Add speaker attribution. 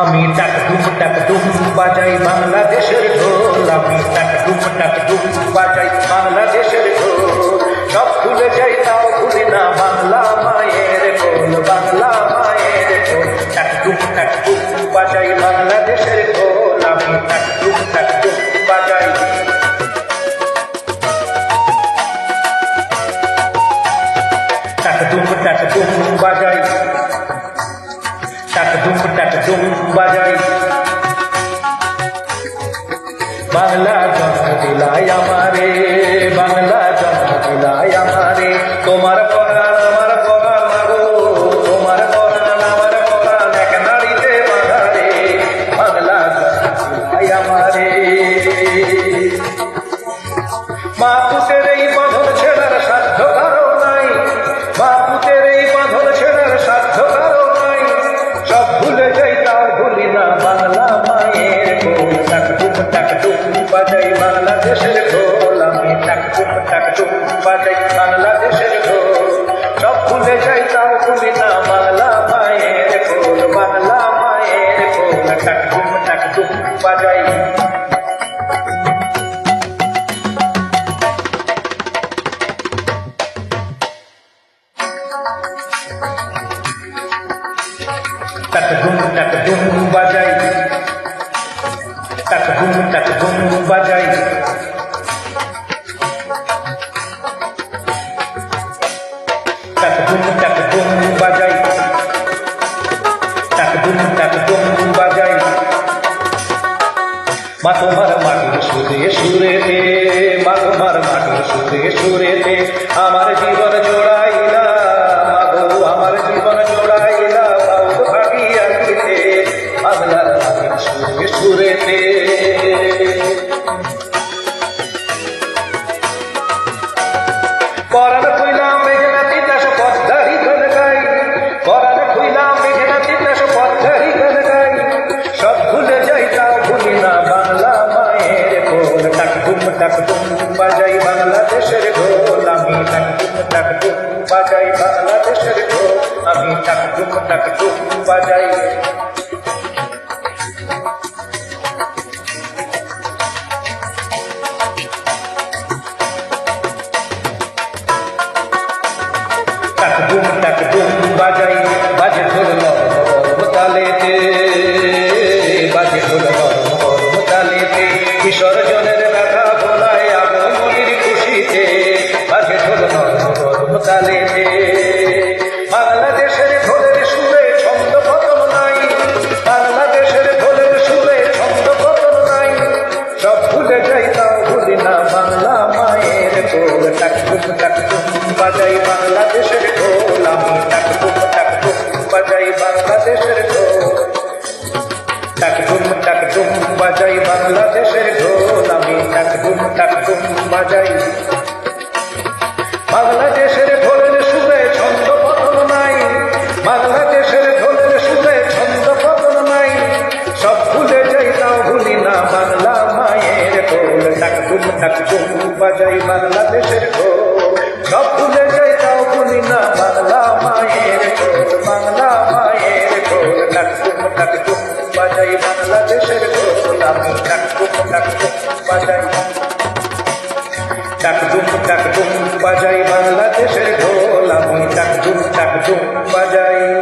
Speaker 1: আমি টাক ডুম টাক ডুম বাজাই বাংলাদেশের ঢোল, আমি টাক ডুম টাক ডুম বাজাই বাংলাদেশের ঢোল। সব ভুলে যাই তাও ভুলি না, বাংলা মায়ের ঢোল, বাংলা মায়ের ঢোল। টাক ডুম টাক ডুম বাজাই বাংলাদেশের ঢোল, আমি টাক ডুম টাক ডুম বাজাই বাংলা জন্ম দিলাই আমারে, বাংলা জন্ম দিলাই আমারে তোমার পরাণ, আমার পরাণ মাগো মা পুতের টাক টুক টাক টুক বাজাই বাংলাদেশের ঢোল সব ভুলে যাই তাও ভুলি না বাংলা মায়ের কোল বাংলা মায়ের কোল টাক টুক টাক টুক বাজাই টাক ডুম টাক ডুম বাজাই টাক ডুম টাক ডুম বাজাই মা তোমার মাটির সুরে সুরেতে মা তোমার মাটির সুরে সুরেতে বাজাই বাংলাদেশের ঢোল আমি টাক ডুম টাক ডুম বাজাই বাংলাদেশের ঢোল আমি টাক ডুম টাক ডুম বাজাই মায়ের কোল টাক টুক টাক টুক বাজাই বাংলাদেশের ঢোল। আমি টাক টুক বাজাই বাংলাদেশের ঢোল। টাক টুক বাজাই বাংলাদেশের ঢোল। আমি টাক টুক বাজাই বাংলাদেশের সব তুলে যাই তাও ভুলি না বাংলা মায়ের কোল, বাংলা মায়ের কোল। নাকুম নাকুম বাজাই বাংলাদেশের কোল। আমি নাকুম নাকুম বাজাই। টাকডুম টাকডুম বাজাই বাংলাদেশের ঢোল আমি টাকডুম টাকডুম বাজাই।